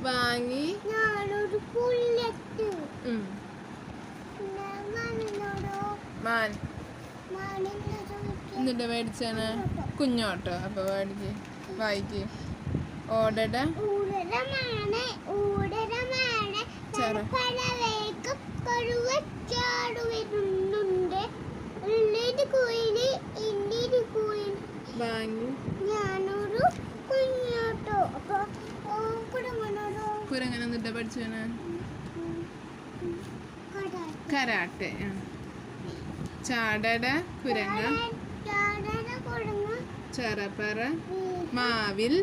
വാങ്ങി. ഞാനൊരു പുല്ലറ്റ്. എന്നിട്ട് മേടിച്ചാണ് കുഞ്ഞോട്ടോ? അപ്പൊ മേടിച്ച് വായിക്ക്. ഓടട. വാങ്ങി. ഞാനൊരു കുടുങ്ങനൊരു കുരങ്ങനെ എന്നിട്ട് പഠിച്ചു കട കരാട്ടെ ചാടട കുരങ്ങ. ചറപ്പറ മാവിൽ.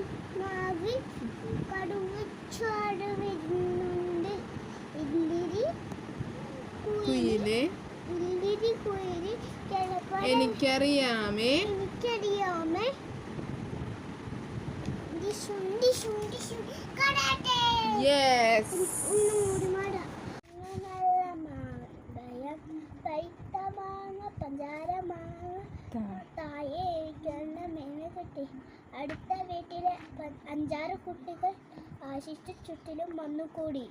കുയിൽ. എനിക്കറിയാമേ. എനിക്കറിയാമേ. കെട്ടി. അടുത്ത വീട്ടിലെ അഞ്ചാറ് കുട്ടികൾ ആശിഷ്ട ചുറ്റിലും വന്നുകൂടി.